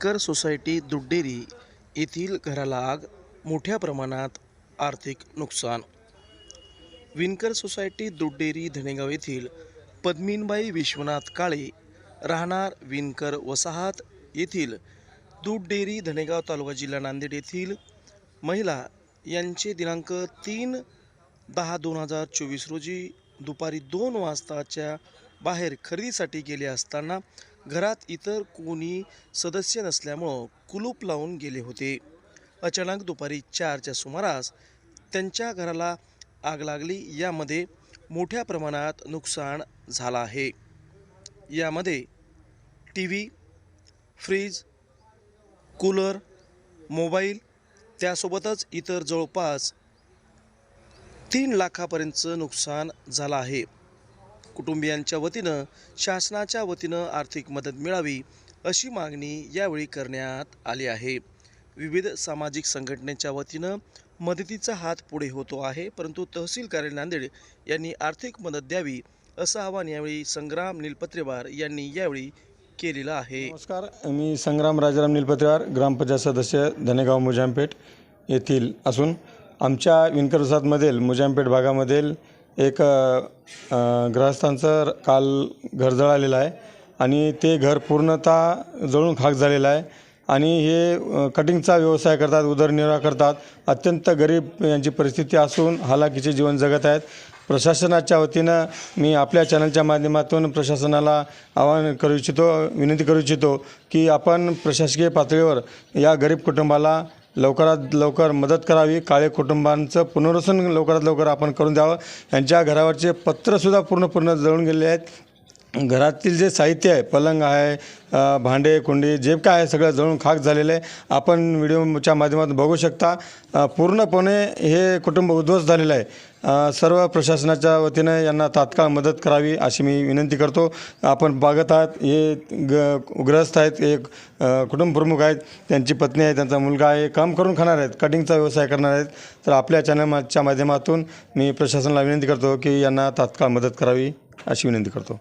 विणकर सोसायटी दुड्डेरी येथील घराला आग मोठ्या प्रमाणात आर्थिक नुकसान. विणकर सोसायटी दुड्डेरी धनेगाव येथील पद्मीनबाई विश्वनाथ काळे राहणार विणकर वसाहत येथील दूध डेअरी धनेगाव तालुका जिल्हा नांदेड येथील महिला यांचे दिनांक तीन दहा दोन हजार चोवीस रोजी दुपारी दोन वाजताच्या बाहेर खरेदीसाठी गेले असताना घरात इतर कोणी सदस्य नसल्यामुळं कुलूप लावून गेले होते. अचानक दुपारी चारच्या सुमारास त्यांच्या घराला आग लागली. यामध्ये मोठ्या प्रमाणात नुकसान झालं आहे. यामध्ये T V fridge cooler mobile त्यासोबतच इतर जवळपास तीन लाखापर्यंतचं नुकसान झालं आहे. कुटुंबियांच्या वतीनं शासनाच्या वतीनं आर्थिक मदत मिळावी अशी मागणी यावेळी करण्यात आली आहे. विविध सामाजिक संघटनेच्या वतीनं मदतीचा हात पुढे होतो आहे परंतु तहसील कार्यालय नांदेड यांनी आर्थिक मदत द्यावी असं आवाहन यावेळी संग्राम नीलपत्रेवार यांनी यावेळी केलेलं आहे. नमस्कार मी संग्राम राजाराम निलपत्रेवार ग्रामपंचायत सदस्य धनेगाव मुजामपेठ येथील असून आमच्या विणकर वसाहतमधील मुजामपेठ भागामधील एक ग्रहस्थांचं काल घर जळालेलं आहे आणि ते घर पूर्णतः जळून खाक झालेलं आहे आणि हे कटिंगचा व्यवसाय करतात उदरनिर्वाह करतात. अत्यंत गरीब यांची परिस्थिती असून हालाकीचे जीवन जगत आहेत. प्रशासनाच्या वतीनं मी आपल्या चॅनलच्या माध्यमातून प्रशासनाला आवाहन करू इच्छितो विनंती करू इच्छितो की आपण प्रशासकीय पातळीवर या गरीब कुटुंबाला लवकरात लवकर मदत करावी. काळे कुटुंबांचं पुनर्वसन लवकरात लवकर आपण करून द्यावं. यांच्या घरावरचे पत्रसुद्धा पूर्ण पूर्ण जळून गेले आहेत. घरातील जे साहित्य आहे पलंग आहे भांडे कुंडी जे काय आहे सगळं जळून खाक झालेलं आहे आपण व्हिडिओच्या माध्यमातून बघू शकता. पूर्णपणे हे कुटुंब उद्ध्वस्त झालेलं आहे. सर्व प्रशासनाच्या वतीनं यांना तात्काळ मदत करावी अशी मी विनंती करतो. आपण बघत आहात हे ग ग्रस्त आहेत एक कुटुंबप्रमुख कुटुंब प्रमुख आहेत त्यांची पत्नी आहे त्यांचा मुलगा आहे काम करून खाणार आहेत कटिंगचा व्यवसाय करणार आहेत. तर आपल्या चॅनलच्या माध्यमातून मी प्रशासनाला विनंती करतो की यांना तात्काळ मदत करावी अशी विनंती करतो.